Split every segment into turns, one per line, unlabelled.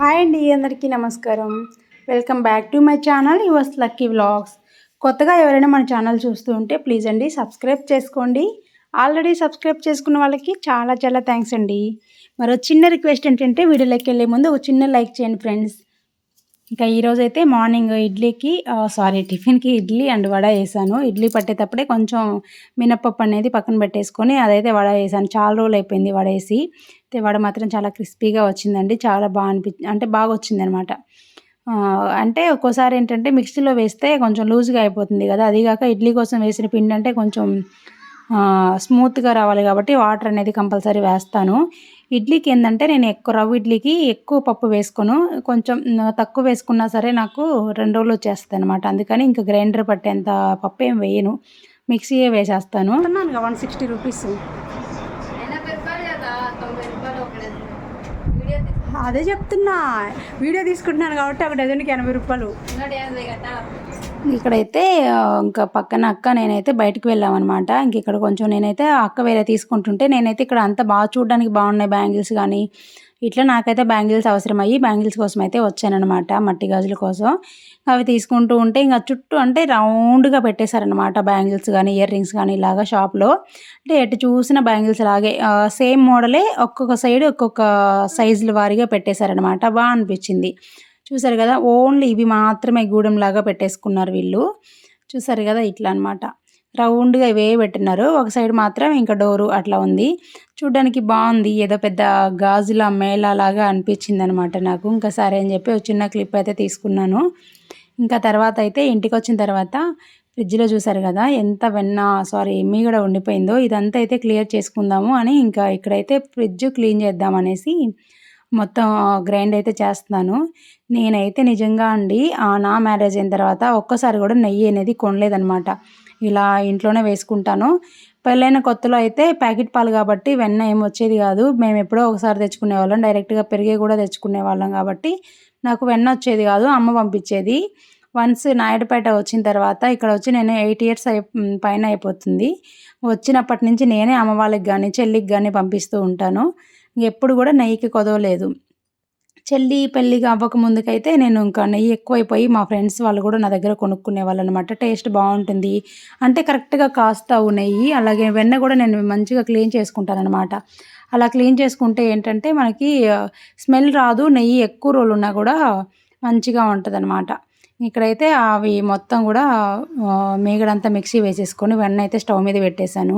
hi అండి అందరికీ నమస్కారం welcome back to my channel yours lucky vlogs కొత్తగా ఎవరైనా మన ఛానల్ చూస్తూ ఉంటే ప్లీజ్ అండి సబ్స్క్రైబ్ చేసుకోండి ఆల్రెడీ సబ్స్క్రైబ్ చేసుకున్న వాళ్ళకి చాలా చాలా థ్యాంక్స్ అండి మరి చిన్న రిక్వెస్ట్ ఏంటంటే వీడియోలోకి వెళ్ళే ముందు ఒక చిన్న లైక్ చేయండి ఫ్రెండ్స్ ఇంకా ఈరోజు అయితే మార్నింగ్ ఇడ్లీకి సారీ టిఫిన్కి ఇడ్లీ అండ్ వడ వేసాను ఇడ్లీ పట్టేటప్పుడే కొంచెం మినప్పప్పు అనేది పక్కన పెట్టేసుకొని అదైతే వడ వేసాను చాలా రోజులు అయిపోయింది వడ వేసి వడ మాత్రం చాలా క్రిస్పీగా వచ్చిందండి చాలా బాగా అనిపి అంటే బాగా వచ్చిందనమాట అంటే ఒక్కోసారి ఏంటంటే మిక్సీలో వేస్తే కొంచెం లూజ్గా అయిపోతుంది కదా అది కాక ఇడ్లీ కోసం వేసిన పిండి అంటే కొంచెం స్మూత్గా రావాలి కాబట్టి వాటర్ అనేది కంపల్సరీ వేస్తాను ఇడ్లీకి ఏంటంటే నేను ఎక్కువ రవ్వ ఇడ్లీకి ఎక్కువ పప్పు వేసుకోను కొంచెం తక్కువ వేసుకున్నా సరే నాకు రెండు రోజులు వచ్చేస్తుంది అనమాట అందుకని ఇంకా గ్రైండర్ పట్టేంత పప్పు ఏం వేయను మిక్సీయే వేసేస్తాను వన్ సిక్స్టీ రూపీస్ అదే చెప్తున్నా వీడియో తీసుకుంటున్నాను కాబట్టి ఒక డజన్కి ఎనభై రూపాయలు ఇక్కడైతే ఇంకా పక్కన అక్క నేనైతే బయటకు వెళ్ళామన్నమాట ఇంక ఇక్కడ కొంచెం నేనైతే అక్క వేరే తీసుకుంటుంటే నేనైతే ఇక్కడ అంతా బాగా చూడడానికి బాగున్నాయి బ్యాంగిల్స్ కానీ ఇట్లా నాకైతే బ్యాంగిల్స్ అవసరమయ్యి బ్యాంగిల్స్ కోసం అయితే వచ్చానమాట మట్టి గాజుల కోసం అవి తీసుకుంటూ ఉంటే ఇంకా చుట్టూ అంటే రౌండ్గా పెట్టేశారనమాట బ్యాంగిల్స్ కానీ ఇయర్ రింగ్స్ కానీ ఇలాగా షాప్లో అంటే ఎటు చూసిన బ్యాంగిల్స్ లాగే సేమ్ మోడలే ఒక్కొక్క సైడ్ ఒక్కొక్క సైజుల వారీగా పెట్టేశారనమాట బాగా అనిపించింది చూసారు కదా ఓన్లీ ఇవి మాత్రమే గూడెంలాగా పెట్టేసుకున్నారు వీళ్ళు చూసారు కదా ఇట్లా అనమాట రౌండ్గా ఇవే పెట్టినారు ఒక సైడ్ మాత్రం ఇంకా డోరు అట్లా ఉంది చూడ్డానికి బాగుంది ఏదో పెద్ద గాజుల మేళాలాగా అనిపించింది అనమాట నాకు ఇంకా సరే అని చెప్పి ఒక చిన్న క్లిప్ అయితే తీసుకున్నాను ఇంకా తర్వాత అయితే ఇంటికి వచ్చిన తర్వాత ఫ్రిడ్జ్లో చూసారు కదా ఎంత వెన్న సారీ కూడా ఉండిపోయిందో ఇదంతా అయితే క్లియర్ చేసుకుందాము అని ఇంకా ఇక్కడైతే ఫ్రిడ్జ్ క్లీన్ చేద్దాం అనేసి మొత్తం గ్రైండ్ అయితే చేస్తున్నాను నేనైతే నిజంగా అండి నా మ్యారేజ్ అయిన తర్వాత ఒక్కసారి కూడా నెయ్యి అనేది కొనలేదనమాట ఇలా ఇంట్లోనే వేసుకుంటాను పెళ్ళైన కొత్తలో అయితే ప్యాకెట్ పాలు కాబట్టి వెన్న ఏం వచ్చేది కాదు మేము ఎప్పుడో ఒకసారి తెచ్చుకునే వాళ్ళం డైరెక్ట్గా పెరిగే కూడా తెచ్చుకునే వాళ్ళం కాబట్టి నాకు వెన్న వచ్చేది కాదు అమ్మ పంపించేది వన్స్ నాయుడుపేట వచ్చిన తర్వాత ఇక్కడ వచ్చి నేను ఎయిట్ ఇయర్స్ అయి పైన అయిపోతుంది వచ్చినప్పటి నుంచి నేనే అమ్మ వాళ్ళకి కానీ చెల్లికి కానీ పంపిస్తూ ఉంటాను ఎప్పుడు కూడా నెయ్యికి కొదవలేదు చెల్లి పెళ్ళికి అవ్వక ముందుకైతే నేను ఇంకా నెయ్యి ఎక్కువైపోయి మా ఫ్రెండ్స్ వాళ్ళు కూడా నా దగ్గర కొనుక్కునే వాళ్ళు అనమాట టేస్ట్ బాగుంటుంది అంటే కరెక్ట్గా కాస్తావు నెయ్యి అలాగే వెన్న కూడా నేను మంచిగా క్లీన్ చేసుకుంటాను అనమాట అలా క్లీన్ చేసుకుంటే ఏంటంటే మనకి స్మెల్ రాదు నెయ్యి ఎక్కువ రోజులు ఉన్నా కూడా మంచిగా ఉంటుంది అనమాట ఇక్కడైతే అవి మొత్తం కూడా మీగడంతా మిక్సీ వేసేసుకొని వెన్న అయితే స్టవ్ మీద పెట్టేశాను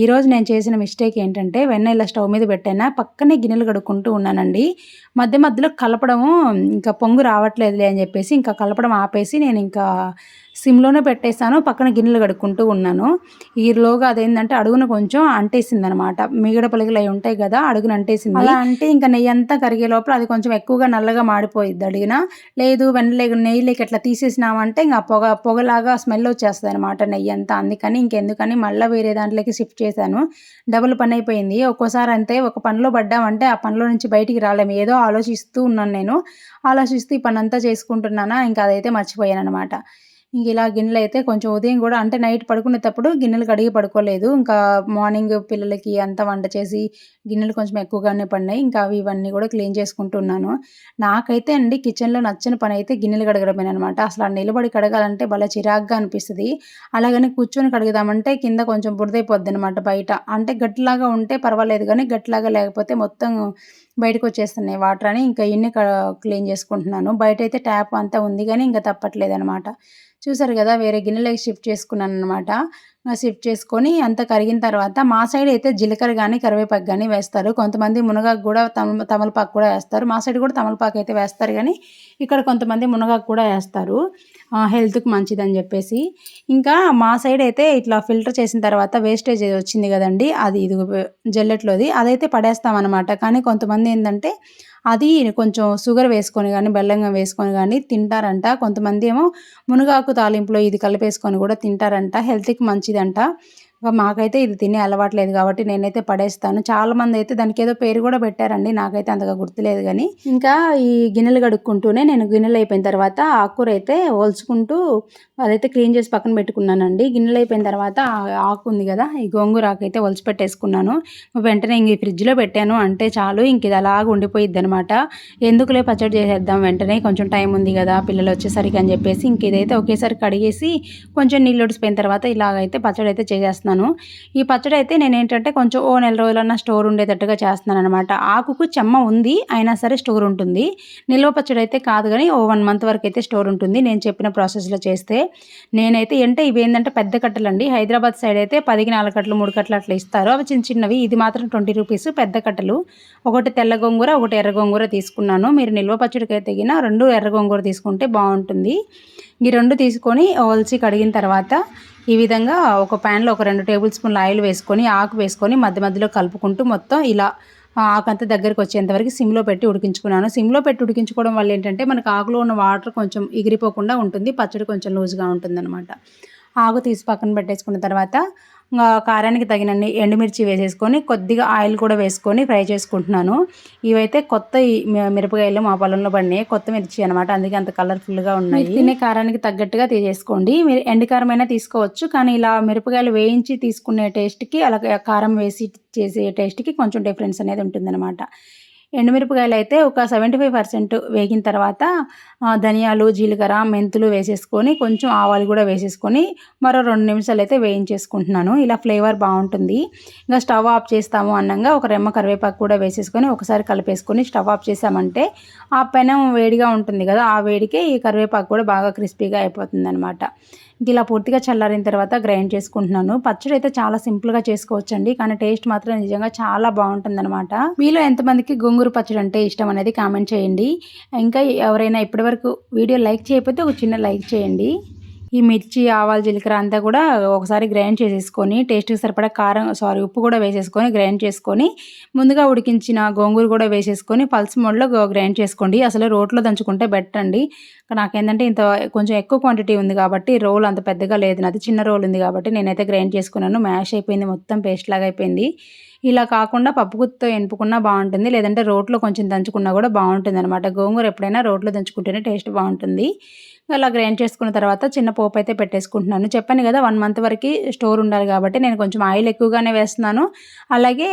ఈరోజు నేను చేసిన మిస్టేక్ ఏంటంటే వెన్న ఇలా స్టవ్ మీద పెట్టానా పక్కనే గిన్నెలు కడుక్కుంటూ ఉన్నానండి మధ్య మధ్యలో కలపడము ఇంకా పొంగు రావట్లేదులే అని చెప్పేసి ఇంకా కలపడం ఆపేసి నేను ఇంకా సిమ్లోనే పెట్టేశాను పక్కన గిన్నెలు కడుక్కుంటూ ఉన్నాను ఈలోగా అదేంటంటే అడుగున కొంచెం అంటేసింది అనమాట మిగడ పలికలు అవి ఉంటాయి కదా అడుగున అంటేసింది అలా అంటే ఇంకా నెయ్యి అంతా కరిగే లోపల అది కొంచెం ఎక్కువగా నల్లగా మాడిపోయింది అడిగిన లేదు నెయ్యి లేక ఎట్లా తీసేసినామంటే ఇంకా పొగ పొగలాగా స్మెల్ వచ్చేస్తుంది అనమాట నెయ్యి అంతా అందుకని ఇంకెందుకని మళ్ళీ వేరే దాంట్లోకి షిఫ్ట్ చేశాను డబుల్ పని అయిపోయింది ఒక్కోసారి అంతే ఒక పనిలో పడ్డామంటే ఆ పనిలో నుంచి బయటికి రాలేము ఏదో ఆలోచిస్తూ ఉన్నాను నేను ఆలోచిస్తూ ఈ పని అంతా చేసుకుంటున్నానా ఇంకా అదైతే మర్చిపోయాను అనమాట ఇంక ఇలా గిన్నెలు అయితే కొంచెం ఉదయం కూడా అంటే నైట్ పడుకునేటప్పుడు గిన్నెలు కడిగి పడుకోలేదు ఇంకా మార్నింగ్ పిల్లలకి అంతా వంట చేసి గిన్నెలు కొంచెం ఎక్కువగానే పడినాయి ఇంకా అవి ఇవన్నీ కూడా క్లీన్ చేసుకుంటున్నాను నాకైతే అండి కిచెన్లో నచ్చిన పని అయితే గిన్నెలు కడగడమే అనమాట అసలు నిలబడి కడగాలంటే భలే చిరాగ్గా అనిపిస్తుంది అలాగని కూర్చొని కడుగుదామంటే కింద కొంచెం బురదైపోద్ది అనమాట బయట అంటే గట్లాగా ఉంటే పర్వాలేదు కానీ గట్లాగా లేకపోతే మొత్తం బయటకు వచ్చేస్తున్నాయి వాటర్ అని ఇంకా ఇన్ని క్లీన్ చేసుకుంటున్నాను బయట అయితే ట్యాప్ అంతా ఉంది కానీ ఇంకా తప్పట్లేదు అనమాట చూసారు కదా వేరే గిన్నెలోకి షిఫ్ట్ చేసుకున్నాను అనమాట షిఫ్ట్ చేసుకొని అంత కరిగిన తర్వాత మా సైడ్ అయితే జీలకర్ర కానీ కరివేపాకు కానీ వేస్తారు కొంతమంది మునగాకు కూడా తమ తమలపాకు కూడా వేస్తారు మా సైడ్ కూడా తమలపాకు అయితే వేస్తారు కానీ ఇక్కడ కొంతమంది మునగాకు కూడా వేస్తారు హెల్త్కి మంచిదని చెప్పేసి ఇంకా మా సైడ్ అయితే ఇట్లా ఫిల్టర్ చేసిన తర్వాత వేస్టేజ్ వచ్చింది కదండి అది ఇది జల్లెట్లోది అదైతే పడేస్తామన్నమాట కానీ కొంతమంది ఏంటంటే అది కొంచెం షుగర్ వేసుకొని కానీ బెల్లంగా వేసుకొని కానీ తింటారంట కొంతమంది ఏమో మునగాకు తాలింపులో ఇది కలిపేసుకొని కూడా తింటారంట హెల్త్కి మంచిదంట ఇంకా మాకైతే ఇది తినే అలవాట్లేదు కాబట్టి నేనైతే పడేస్తాను మంది అయితే దానికి ఏదో పేరు కూడా పెట్టారండి నాకైతే అంతగా గుర్తులేదు కానీ ఇంకా ఈ గిన్నెలు కడుక్కుంటూనే నేను గిన్నెలు అయిపోయిన తర్వాత ఆకుకూర అయితే ఓల్చుకుంటూ అదైతే క్లీన్ చేసి పక్కన పెట్టుకున్నానండి గిన్నెలు అయిపోయిన తర్వాత ఆకు ఉంది కదా ఈ గోంగూర ఆకు అయితే ఒలిచి పెట్టేసుకున్నాను వెంటనే ఇంక ఫ్రిడ్జ్లో పెట్టాను అంటే చాలు ఇంక ఇది అలాగ ఉండిపోయిద్ది అనమాట ఎందుకులే పచ్చడి చేసేద్దాం వెంటనే కొంచెం టైం ఉంది కదా పిల్లలు వచ్చేసరికి అని చెప్పేసి ఇంక ఇదైతే ఒకేసారి కడిగేసి కొంచెం నీళ్ళు ఒడిసిపోయిన తర్వాత ఇలాగైతే పచ్చడి అయితే చేసేస్తున్నాను చేస్తున్నాను ఈ పచ్చడి అయితే నేను ఏంటంటే కొంచెం ఓ నెల రోజులన్నా స్టోర్ ఉండేటట్టుగా చేస్తున్నాను అనమాట ఆకుకు చెమ్మ ఉంది అయినా సరే స్టోర్ ఉంటుంది నిల్వ పచ్చడి అయితే కాదు కానీ ఓ వన్ మంత్ వరకు అయితే స్టోర్ ఉంటుంది నేను చెప్పిన ప్రాసెస్లో చేస్తే నేనైతే ఏంటంటే ఇవి ఏంటంటే పెద్ద కట్టలండి హైదరాబాద్ సైడ్ అయితే పదికి నాలుగు కట్టలు మూడు కట్టలు అట్లా ఇస్తారు అవి చిన్న చిన్నవి ఇది మాత్రం ట్వంటీ రూపీస్ పెద్ద కట్టలు ఒకటి తెల్ల గొంగూర ఒకటి ఎర్ర గొంగూర తీసుకున్నాను మీరు నిల్వ పచ్చడికి అయితే తగిన రెండు ఎర్ర గొంగూర తీసుకుంటే బాగుంటుంది ఈ రెండు తీసుకొని ఓల్చి కడిగిన తర్వాత ఈ విధంగా ఒక ప్యాన్లో ఒక రెండు టేబుల్ స్పూన్ల ఆయిల్ వేసుకొని ఆకు వేసుకొని మధ్య మధ్యలో కలుపుకుంటూ మొత్తం ఇలా ఆకంతా దగ్గరికి వచ్చేంతవరకు సిమ్లో పెట్టి ఉడికించుకున్నాను సిమ్లో పెట్టి ఉడికించుకోవడం వల్ల ఏంటంటే మనకు ఆకులో ఉన్న వాటర్ కొంచెం ఎగిరిపోకుండా ఉంటుంది పచ్చడి కొంచెం లూజ్గా ఉంటుందన్నమాట ఆకు తీసి పక్కన పెట్టేసుకున్న తర్వాత కారానికి తగినన్ని ఎండుమిర్చి వేసేసుకొని కొద్దిగా ఆయిల్ కూడా వేసుకొని ఫ్రై చేసుకుంటున్నాను ఇవైతే కొత్త మిరపకాయలు మా పొలంలో పడినాయి కొత్త మిర్చి అనమాట అందుకే అంత కలర్ఫుల్గా ఉన్నాయి తినే కారానికి తగ్గట్టుగా తీసేసుకోండి మీరు ఎండుకారమైనా తీసుకోవచ్చు కానీ ఇలా మిరపకాయలు వేయించి తీసుకునే టేస్ట్కి అలాగే కారం వేసి చేసే టేస్ట్కి కొంచెం డిఫరెన్స్ అనేది ఉంటుందన్నమాట ఎండుమిరపకాయలు అయితే ఒక సెవెంటీ ఫైవ్ పర్సెంట్ వేగిన తర్వాత ధనియాలు జీలకర్ర మెంతులు వేసేసుకొని కొంచెం ఆవాలు కూడా వేసేసుకొని మరో రెండు నిమిషాలు అయితే వేయించేసుకుంటున్నాను ఇలా ఫ్లేవర్ బాగుంటుంది ఇంకా స్టవ్ ఆఫ్ చేస్తాము అన్నంగా ఒక రెమ్మ కరివేపాకు కూడా వేసేసుకొని ఒకసారి కలిపేసుకొని స్టవ్ ఆఫ్ చేసామంటే ఆ పెనం వేడిగా ఉంటుంది కదా ఆ వేడికి ఈ కరివేపాకు కూడా బాగా క్రిస్పీగా అయిపోతుంది అనమాట ఇలా పూర్తిగా చల్లారిన తర్వాత గ్రైండ్ చేసుకుంటున్నాను పచ్చడి అయితే చాలా సింపుల్గా చేసుకోవచ్చండి కానీ టేస్ట్ మాత్రం నిజంగా చాలా బాగుంటుంది అనమాట మీలో ఎంతమందికి గొంగు గోంగూర పచ్చడి అంటే ఇష్టం అనేది కామెంట్ చేయండి ఇంకా ఎవరైనా ఇప్పటివరకు వీడియో లైక్ చేయకపోతే ఒక చిన్న లైక్ చేయండి ఈ మిర్చి ఆవాలు జీలకర్ర అంతా కూడా ఒకసారి గ్రైండ్ చేసేసుకొని టేస్ట్కి సరిపడా కారం సారీ ఉప్పు కూడా వేసేసుకొని గ్రైండ్ చేసుకొని ముందుగా ఉడికించిన గోంగూర కూడా వేసేసుకొని పల్స్ మోడ్లో గ్రైండ్ చేసుకోండి అసలు రోట్లో దంచుకుంటే బెటర్ అండి నాకేంటంటే ఇంత కొంచెం ఎక్కువ క్వాంటిటీ ఉంది కాబట్టి రోల్ అంత పెద్దగా లేదు నాది చిన్న రోల్ ఉంది కాబట్టి నేనైతే గ్రైండ్ చేసుకున్నాను మ్యాష్ అయిపోయింది మొత్తం పేస్ట్ లాగా అయిపోయింది ఇలా కాకుండా పప్పుగుత్తో ఎంపుకున్నా బాగుంటుంది లేదంటే రోట్లో కొంచెం దంచుకున్నా కూడా బాగుంటుంది అనమాట గోంగూర ఎప్పుడైనా రోట్లో దంచుకుంటేనే టేస్ట్ బాగుంటుంది అలా గ్రైండ్ చేసుకున్న తర్వాత చిన్న పోపు అయితే పెట్టేసుకుంటున్నాను చెప్పాను కదా వన్ మంత్ వరకు స్టోర్ ఉండాలి కాబట్టి నేను కొంచెం ఆయిల్ ఎక్కువగానే వేస్తున్నాను అలాగే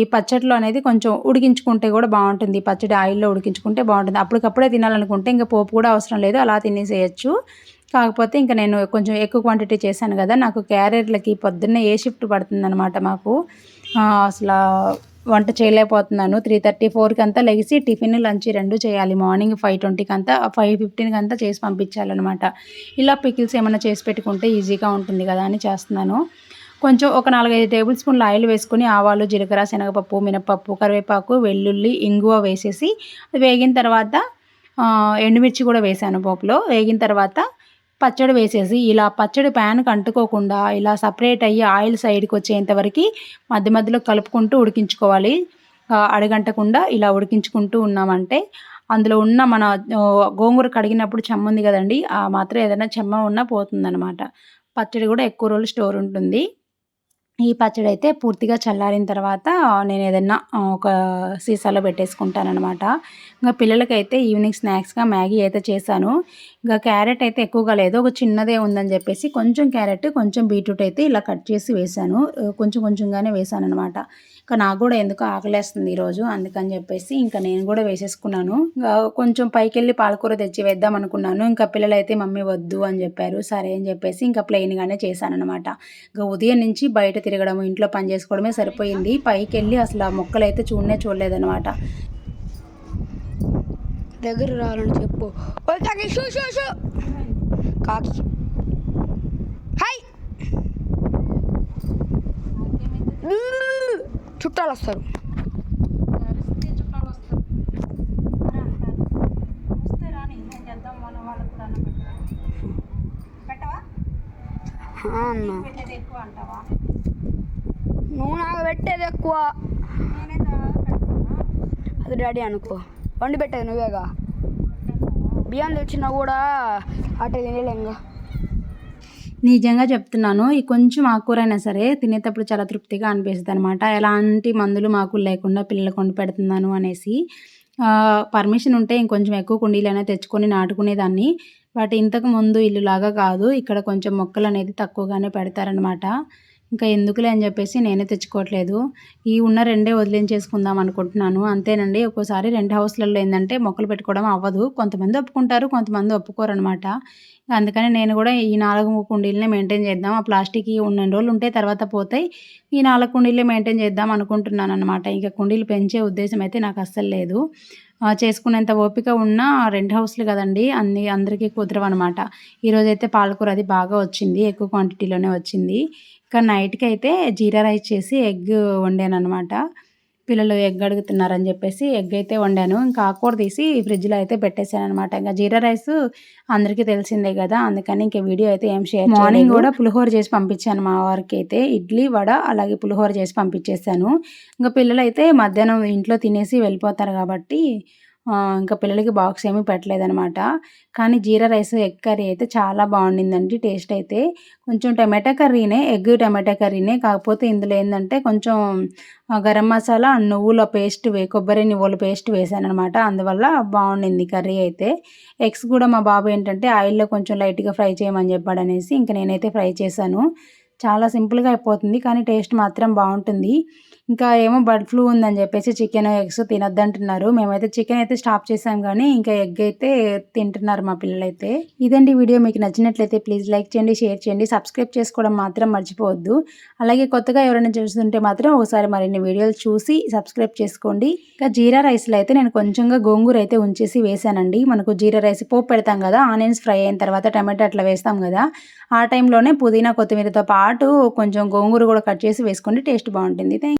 ఈ పచ్చడిలో అనేది కొంచెం ఉడికించుకుంటే కూడా బాగుంటుంది పచ్చడి ఆయిల్లో ఉడికించుకుంటే బాగుంటుంది అప్పటికప్పుడే తినాలనుకుంటే ఇంకా పోపు కూడా అవసరం లేదు అలా తినేసేయచ్చు కాకపోతే ఇంకా నేను కొంచెం ఎక్కువ క్వాంటిటీ చేశాను కదా నాకు క్యారియర్లకి పొద్దున్నే ఏ షిఫ్ట్ పడుతుందన్నమాట మాకు అసలు వంట చేయలేకపోతున్నాను త్రీ థర్టీ ఫోర్కి అంతా లెగిసి టిఫిన్ లంచ్ రెండు చేయాలి మార్నింగ్ ఫైవ్ ట్వంటీకి అంతా ఫైవ్ ఫిఫ్టీన్కి అంతా చేసి పంపించాలన్నమాట ఇలా పికిల్స్ ఏమైనా చేసి పెట్టుకుంటే ఈజీగా ఉంటుంది కదా అని చేస్తున్నాను కొంచెం ఒక నాలుగైదు టేబుల్ స్పూన్లు ఆయిల్ వేసుకుని ఆవాలు జీలకర్ర శనగపప్పు మినపప్పు కరివేపాకు వెల్లుల్లి ఇంగువ వేసేసి వేగిన తర్వాత ఎండుమిర్చి కూడా వేసాను పోపులో వేగిన తర్వాత పచ్చడి వేసేసి ఇలా పచ్చడి ప్యాన్కి అంటుకోకుండా ఇలా సపరేట్ అయ్యి ఆయిల్ సైడ్కి వచ్చేంతవరకు మధ్య మధ్యలో కలుపుకుంటూ ఉడికించుకోవాలి అడగంటకుండా ఇలా ఉడికించుకుంటూ ఉన్నామంటే అందులో ఉన్న మన గోంగూర కడిగినప్పుడు చెమ్మ ఉంది కదండి ఆ మాత్రం ఏదైనా చెమ్మ ఉన్నా పోతుందన్నమాట పచ్చడి కూడా ఎక్కువ రోజులు స్టోర్ ఉంటుంది ఈ పచ్చడి అయితే పూర్తిగా చల్లారిన తర్వాత నేను ఏదన్నా ఒక సీసాలో పెట్టేసుకుంటానమాట ఇంకా పిల్లలకైతే ఈవినింగ్ స్నాక్స్గా మ్యాగీ అయితే చేశాను ఇంకా క్యారెట్ అయితే ఎక్కువగా లేదు ఒక చిన్నదే ఉందని చెప్పేసి కొంచెం క్యారెట్ కొంచెం బీట్రూట్ అయితే ఇలా కట్ చేసి వేశాను కొంచెం కొంచెంగానే వేశాను అనమాట ఇంకా నాకు కూడా ఎందుకో ఆకలేస్తుంది ఈరోజు అందుకని చెప్పేసి ఇంకా నేను కూడా వేసేసుకున్నాను కొంచెం పైకి వెళ్ళి పాలకూర తెచ్చి వేద్దాం అనుకున్నాను ఇంకా పిల్లలు అయితే మమ్మీ వద్దు అని చెప్పారు సరే అని చెప్పేసి ఇంకా ప్లెయిన్గానే చేశాను అనమాట ఇంకా ఉదయం నుంచి బయట తిరగడం ఇంట్లో పని చేసుకోవడమే సరిపోయింది పైకి వెళ్ళి అసలు ఆ మొక్కలు అయితే చూడనే చూడలేదనమాట దగ్గర రావాలని చెప్పు కాకి చుట్టాలు వస్తారు నువ్వు నాకు పెట్టేది ఎక్కువ అది డాడీ అనుకో వండి పెట్టేది నువ్వేగా బియ్యం తెచ్చినా కూడా అటు తినలేంగా నిజంగా చెప్తున్నాను ఈ కొంచెం ఆకుకూరైనా సరే తినేటప్పుడు చాలా తృప్తిగా అనిపిస్తుంది అనమాట ఎలాంటి మందులు మాకు లేకుండా పిల్లలు కొని పెడుతున్నాను అనేసి పర్మిషన్ ఉంటే ఇంకొంచెం ఎక్కువ కుండీలైనా తెచ్చుకొని నాటుకునేదాన్ని బట్ ఇంతకు ముందు ఇల్లులాగా కాదు ఇక్కడ కొంచెం మొక్కలు అనేది తక్కువగానే పెడతారనమాట ఇంకా ఎందుకులే అని చెప్పేసి నేనే తెచ్చుకోవట్లేదు ఈ ఉన్న రెండే వదిలించేసుకుందాం అనుకుంటున్నాను అంతేనండి ఒక్కోసారి రెండు హౌస్లలో ఏంటంటే మొక్కలు పెట్టుకోవడం అవ్వదు కొంతమంది ఒప్పుకుంటారు కొంతమంది ఒప్పుకోరు అనమాట అందుకని నేను కూడా ఈ నాలుగు కుండీలనే మెయింటైన్ చేద్దాం ఆ ప్లాస్టిక్ ఉన్న రోజులు ఉంటే తర్వాత పోతాయి ఈ నాలుగు కుండీలే మెయింటైన్ చేద్దాం అనుకుంటున్నాను అనమాట ఇంకా కుండీలు పెంచే ఉద్దేశం అయితే నాకు అస్సలు లేదు చేసుకునేంత ఓపిక ఉన్న రెండు హౌస్లు కదండి అన్ని అందరికీ కుదరవు అనమాట ఈరోజైతే పాలకూర అది బాగా వచ్చింది ఎక్కువ క్వాంటిటీలోనే వచ్చింది కానీ నైట్కి అయితే జీరా రైస్ చేసి ఎగ్ వండాను అనమాట పిల్లలు ఎగ్ అడుగుతున్నారని చెప్పేసి ఎగ్ అయితే వండాను ఇంకా ఆకుకూర తీసి ఫ్రిడ్జ్లో అయితే పెట్టేశాను అనమాట ఇంకా జీరా రైస్ అందరికీ తెలిసిందే కదా అందుకని ఇంకా వీడియో అయితే ఏం షేర్ మార్నింగ్ కూడా పులిహోర చేసి పంపించాను మా వారికి అయితే ఇడ్లీ వడ అలాగే పులిహోర చేసి పంపించేశాను ఇంకా పిల్లలు అయితే మధ్యాహ్నం ఇంట్లో తినేసి వెళ్ళిపోతారు కాబట్టి ఇంకా పిల్లలకి బాక్స్ ఏమీ పెట్టలేదనమాట కానీ జీరా రైస్ ఎగ్ కర్రీ అయితే చాలా బాగుండిందండి టేస్ట్ అయితే కొంచెం టమాటా కర్రీనే ఎగ్ టమాటా కర్రీనే కాకపోతే ఇందులో ఏంటంటే కొంచెం గరం మసాలా నువ్వుల పేస్ట్ వే కొబ్బరి నువ్వుల పేస్ట్ వేసాను అనమాట అందువల్ల బాగుండింది కర్రీ అయితే ఎగ్స్ కూడా మా బాబు ఏంటంటే ఆయిల్లో కొంచెం లైట్గా ఫ్రై చేయమని చెప్పాడు అనేసి ఇంకా నేనైతే ఫ్రై చేశాను చాలా సింపుల్గా అయిపోతుంది కానీ టేస్ట్ మాత్రం బాగుంటుంది ఇంకా ఏమో బర్డ్ ఫ్లూ ఉందని చెప్పేసి చికెన్ ఎగ్స్ తినొద్దంటున్నారు మేమైతే చికెన్ అయితే స్టాప్ చేసాం కానీ ఇంకా ఎగ్ అయితే తింటున్నారు మా పిల్లలైతే ఇదండి వీడియో మీకు నచ్చినట్లయితే ప్లీజ్ లైక్ చేయండి షేర్ చేయండి సబ్స్క్రైబ్ చేసుకోవడం మాత్రం మర్చిపోవద్దు అలాగే కొత్తగా ఎవరైనా చూస్తుంటే మాత్రం ఒకసారి మరిన్ని వీడియోలు చూసి సబ్స్క్రైబ్ చేసుకోండి ఇంకా జీరా రైస్లో అయితే నేను కొంచెంగా గోంగూర అయితే ఉంచేసి వేసానండి మనకు జీరా రైస్ పోపు పెడతాం కదా ఆనియన్స్ ఫ్రై అయిన తర్వాత టమాటా అట్లా వేస్తాం కదా ఆ టైంలోనే పుదీనా కొత్తిమీరతో పాటు కొంచెం గోంగూర కూడా కట్ చేసి వేసుకుంటే టేస్ట్ బాగుంటుంది థ్యాంక్